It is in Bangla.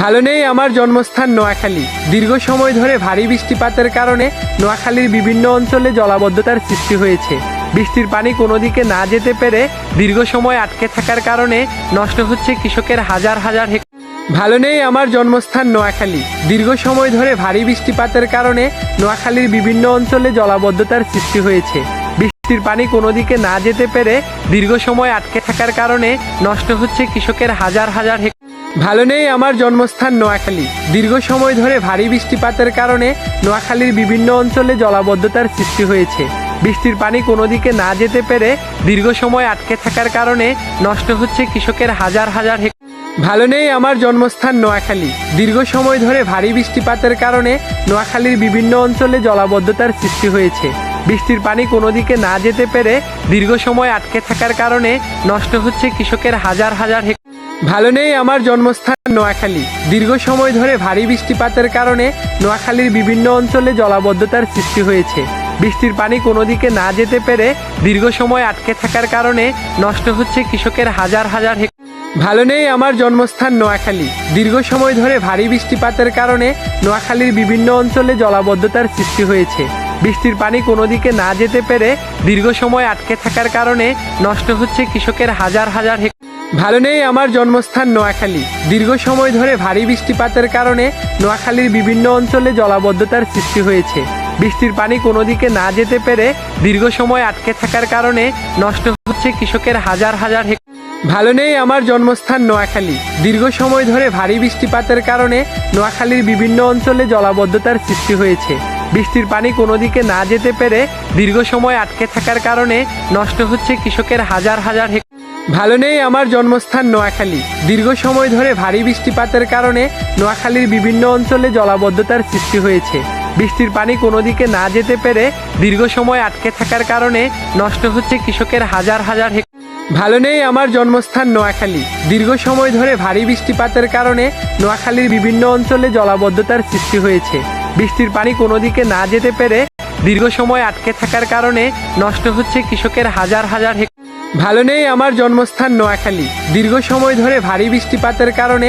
ভালো নেই আমার জন্মস্থান নোয়াখালী। দীর্ঘ সময় ধরে ভারী বৃষ্টিপাতের কারণে নোয়াখালীর বিভিন্ন অঞ্চলে জলাবদ্ধতার সৃষ্টি হয়েছে। বৃষ্টির পানি কোনো দিকে না যেতে পেরে দীর্ঘ সময় আটকে থাকার কারণে নষ্ট হচ্ছে কৃষকের হাজার হাজার হেক্টর ভালো নেই আমার জন্মস্থান নোয়াখালী। দীর্ঘ সময় ধরে ভারী বৃষ্টিপাতের কারণে নোয়াখালীর বিভিন্ন অঞ্চলে জলাবদ্ধতার সৃষ্টি হয়েছে। বৃষ্টির পানি কোনো দিকে না যেতে পেরে দীর্ঘ সময় আটকে থাকার কারণে নষ্ট হচ্ছে কৃষকের হাজার হাজার হেক্টর ভালো নেই আমার জন্মস্থান নোয়াখালী। দীর্ঘ সময় ধরে ভারী বৃষ্টিপাতের কারণে নোয়াখালীর বিভিন্ন অঞ্চলে জলাবদ্ধতার সৃষ্টি হয়েছে। বৃষ্টির পানি কোনো দিকে না যেতে পেরে দীর্ঘ সময় আটকে থাকার কারণে নষ্ট হচ্ছে কৃষকের হাজার হাজার হেক্টর ভালো নেই আমার জন্মস্থান নোয়াখালী। দীর্ঘ সময় ধরে ভারী বৃষ্টিপাতের কারণে নোয়াখালীর বিভিন্ন অঞ্চলে জলাবদ্ধতার সৃষ্টি হয়েছে। বৃষ্টির পানি কোনো দিকে না যেতে পেরে দীর্ঘ সময় আটকে থাকার কারণে নষ্ট হচ্ছে কৃষকের হাজার হাজার হেক্টর ভালো নেই আমার জন্মস্থান নোয়াখালী। দীর্ঘ সময় ধরে ভারী বৃষ্টিপাতের কারণে নোয়াখালীর বিভিন্ন অঞ্চলে জলাবদ্ধতার সৃষ্টি হয়েছে। বৃষ্টির পানি কোনো দিকে না যেতে পেরে দীর্ঘ সময় আটকে থাকার কারণে নষ্ট হচ্ছে কৃষকের হাজার হাজার হেক্টর ভালো নেই আমার জন্মস্থান নোয়াখালী। দীর্ঘ সময় ধরে ভারী বৃষ্টিপাতের কারণে নোয়াখালীর বিভিন্ন অঞ্চলে জলাবদ্ধতার সৃষ্টি হয়েছে। বৃষ্টির পানি কোনো দিকে না যেতে পেরে দীর্ঘ সময় আটকে থাকার কারণে নষ্ট হচ্ছে কৃষকের হাজার হাজার হেক্টর ভালো নেই আমার জন্মস্থান নোয়াখালী। দীর্ঘ সময় ধরে ভারী বৃষ্টিপাতের কারণে নোয়াখালীর বিভিন্ন অঞ্চলে জলাবদ্ধতার সৃষ্টি হয়েছে। বৃষ্টির পানি কোনো দিকে না যেতে পেরে দীর্ঘ সময় আটকে থাকার কারণে নষ্ট হচ্ছে কৃষকের হাজার হাজার হেক্টর ভালো নেই আমার জন্মস্থান নোয়াখালী। দীর্ঘ সময় ধরে ভারী বৃষ্টিপাতের কারণে নোয়াখালীর বিভিন্ন অঞ্চলে জলাবদ্ধতার সৃষ্টি হয়েছে। বৃষ্টির পানি কোনো দিকে না যেতে পেরে দীর্ঘ সময় আটকে থাকার কারণে নষ্ট হচ্ছে কৃষকের হাজার হাজার হেক্টর ভালো নেই আমার জন্মস্থান নোয়াখালী। দীর্ঘ সময় ধরে ভারী বৃষ্টিপাতের কারণে নোয়াখালীর বিভিন্ন অঞ্চলে জলাবদ্ধতার সৃষ্টি হয়েছে। বৃষ্টির পানি কোনো দিকে না যেতে পেরে দীর্ঘ সময় আটকে থাকার কারণে নষ্ট হচ্ছে কৃষকের হাজার হাজার হেক্টর ভালো নেই আমার জন্মস্থান নোয়াখালী। দীর্ঘ সময় ধরে ভারী বৃষ্টিপাতের কারণে নোয়াখালীর বিভিন্ন অঞ্চলে জলাবদ্ধতার সৃষ্টি হয়েছে। বৃষ্টির পানি কোনো দিকে না যেতে পেরে দীর্ঘ সময় আটকে থাকার কারণে নষ্ট হচ্ছে কৃষকের হাজার হাজার হেক্টর ভালো নেই আমার জন্মস্থান নোয়াখালী। দীর্ঘ সময় ধরে ভারী বৃষ্টিপাতের কারণে